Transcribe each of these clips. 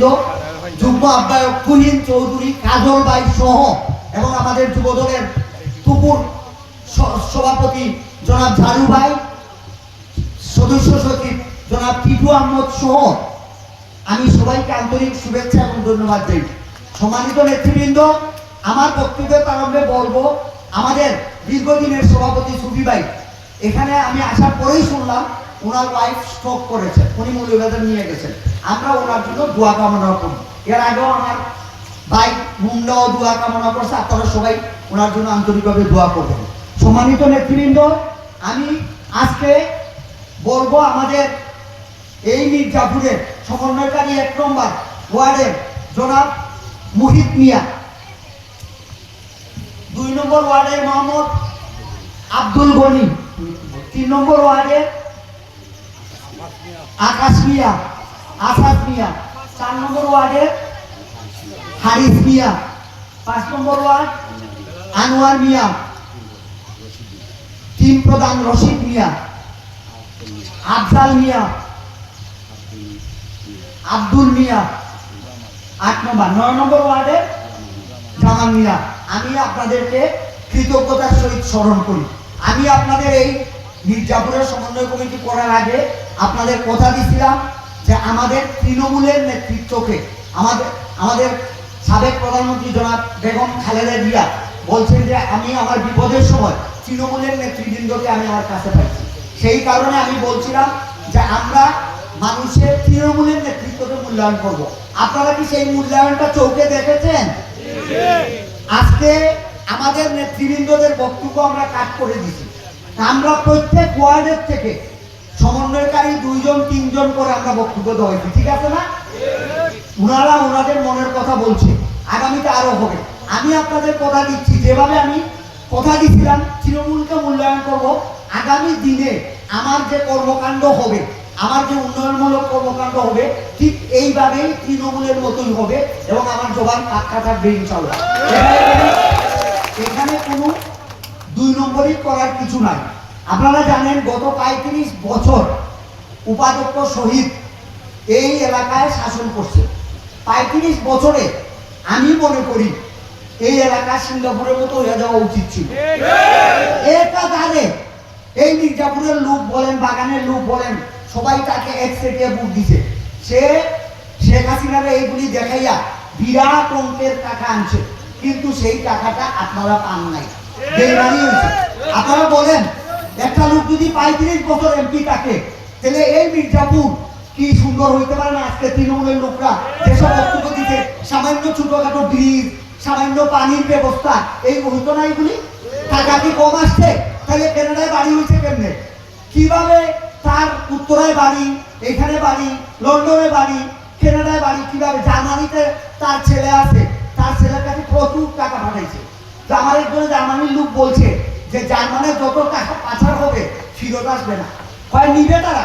নেতৃবৃন্দ যুগ্ম আহ্বায়ক কুহিন চৌধুরী, কাজল বাই সহ এবং আমাদের যুবদলের স- সভাপতি জনাব ঝাড়ু ভাই, সদস্য সচিব জনাব টিটু আহমদ সহ আমি সবাইকে আন্তরিক শুভেচ্ছা এবং ধন্যবাদ দিই। সম্মানিত নেতৃবৃন্দ, আমার বক্তব্যের প্রারম্ভে বলব, আমাদের দীর্ঘদিনের সভাপতি সুফি ভাই, এখানে আমি আসার পরেই শুনলাম ওনার ওয়াইফ স্ট্রোক করেছে, উনি মূল্যবেতন নিয়ে গেছেন। আমরা ওনার জন্য দোয়া কামনা করি। এর আগেও আমার ভাই মুন্ডাও দোয়া কামনা করছে, আপনারা সবাই ওনার জন্য আন্তরিকভাবে দোয়া করবেন। সম্মানিত নেতৃবৃন্দ, আমি আজকে বলব আমাদের এই মির্জাপুরের সমন্বয়কারী এক নম্বর ওয়ার্ডের জনাব মুহিত মিয়া। দুই নম্বর ওয়ার্ডের মোহাম্মদ আব্দুল গনি। তিন নম্বর ওয়ার্ডের আকাশ মিয়া, আসাদ মিয়া, চার নম্বর ওয়ার্ডের হারিস মিয়া, পাঁচ number ward Anwar Mia team প্রধান রশিদ মিয়া, আফজাল মিয়া, আব্দুল মিয়া, আট নম্বর, নয় নম্বর ওয়ার্ডে জামান মিয়া। আমি আপনাদেরকে কৃতজ্ঞতার সহিত স্মরণ করি। আমি আপনাদের এই মির্জাপুরের সমন্বয় কমিটি করার আগে আপনাদের কথা দিয়েছিলাম যে আমাদের তৃণমূলের নেতৃত্বকে, আমাদের আমাদের সাবেক প্রধানমন্ত্রী জনাব বেগম খালেদা জিয়া বলছেন যে, আমি আমার বিপদের সময় তৃণমূলের নেতৃবৃন্দকে আমি আমার কাছে পাইছি। সেই কারণে আমি বলছিলাম যে, আমরা মানুষের তৃণমূলের নেতৃত্বকে মূল্যায়ন করব। আপনারা কি সেই মূল্যায়নটা চৌকে দেখেছেন? আজকে আমাদের নেতৃবৃন্দদের বক্তব্য আমরা কাট করে দিছি। আমরা প্রত্যেক ওয়ার্ডের থেকে সমন্বয়কারী দুইজন তিনজন করে আমরা বক্তব্য দেওয়া হয়েছি, ঠিক আছে না? ওনারা ওনাদের মনের কথা বলছে, আগামীতে আরও হবে। আমি আপনাদের কথা দিচ্ছি, যেভাবে আমি কথা দিছিলাম তৃণমূলকে মূল্যায়ন করব, আগামী দিনে আমার যে কর্মকাণ্ড হবে, আমার যে উন্নয়নমূলক কর্মকাণ্ড হবে, ঠিক এইভাবেই তৃণমূলের মতোই হবে এবং আমার জবান পাক্কা থাকবে ইনশাল্লাহ এখানে কোনো দুই নম্বরই করার কিছু নাই। আপনারা জানেন, গত পঁয়ত্রিশ বছর উপাধ্যক্ষ শহীদ এই এলাকায় শাসন করছে। পঁয়ত্রিশ বছরে আমি মনে করি এই এলাকা সিঙ্গাপুরের মতো হয়ে যাওয়া উচিত ছিল। এটা জানে এই মির্জাপুরের লোক বলেন, বাগানের লোক বলেন, সবাই তাকে এক সেটে বুক দিছে। সে শেখ হাসিনার এইগুলি দেখাইয়া বিরাট অঙ্কের টাকা আনছে। কিন্তু সেই টাকাটা আপনারা পান নাই। আপনারা বলেন, একটা লোক যদি পঁয়ত্রিশ বছর এমপি থাকে তাহলে এই মির্জাপুর কি সুন্দর হইতে পারে না আজকে তৃণমূলের লোকরা? যেসব বক্তব্য দিতে সামান্য ছোটখাটো ব্রিজ, সামান্য পানির ব্যবস্থা, এই হইতো না এগুলি? টাকা কি কম আসছে? তাহলে কেনাডায় বাড়ি হয়েছে কেমনে? কীভাবে তার উত্তরায় বাড়ি, এখানে বাড়ি, লন্ডনে বাড়ি কেনাডায় বাড়ি, কীভাবে জার্মানিতে তার ছেলে আছে, তার ছেলের কাছে প্রচুর টাকা পাঠাইছে। আমার একজন জার্মানির লোক বলছে যে জার্মানের যত টাকা পাচার হবে, ফিরত আসবে না। হয় নিবে তারা।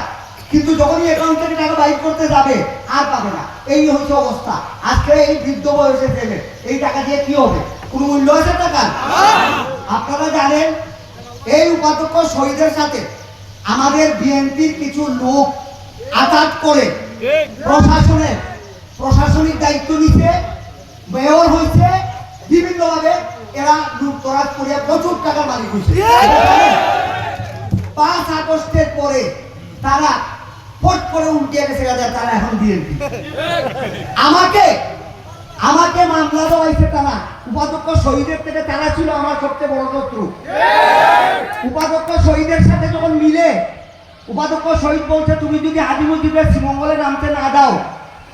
কিন্তু যখনই অ্যাকাউন্ট থেকে টাকা বাইক করতে যাবে, আর পাবে না। এই হচ্ছে অবস্থা। আজকে এই বৃদ্ধ বয়সে ফেলে। এই টাকা দিয়ে কি হবে? কোনো মূল্য আছে টাকা? আপনারা জানেন, এই উপাধ্যক্ষ শহীদের সাথে আমাদের বিএনপির কিছু লোক আঘাত করে। প্রশাসনের প্রশাসনিক দায়িত্ব নিতে মেয়র হয়েছে, বিভিন্নভাবে এরা লুটতরাজ করে প্রচুর টাকার মালিক হয়েছে। পরে তারা ফট করে উল্টে গেছে গেছে তারা এখন বিএনপি। আমাকে আমাকে মামলা দেওয়া হয়েছে তারা। উপাধ্যক্ষ শহীদের থেকে তারা ছিল আমার সবচেয়ে বড় শত্রু। উপাধ্যক্ষ শহীদের সাথে যখন মিলে উপাধ্যক্ষ শহীদ বলছে তুমি যদি আদিমদ্বীপের শ্রীমঙ্গলে নামতে না দাও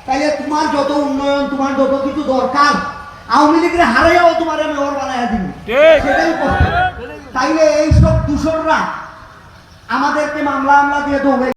তাহলে তোমার যত উন্নয়ন তোমার যত কিছু দরকার আওয়ামী লীগের হারাইয়াও তোমার মেয়র বানাইয়া দিবি। সেটাই তাইলে এইসব দূষণরা আমাদেরকে মামলা আমলা দিয়ে দৌড়ে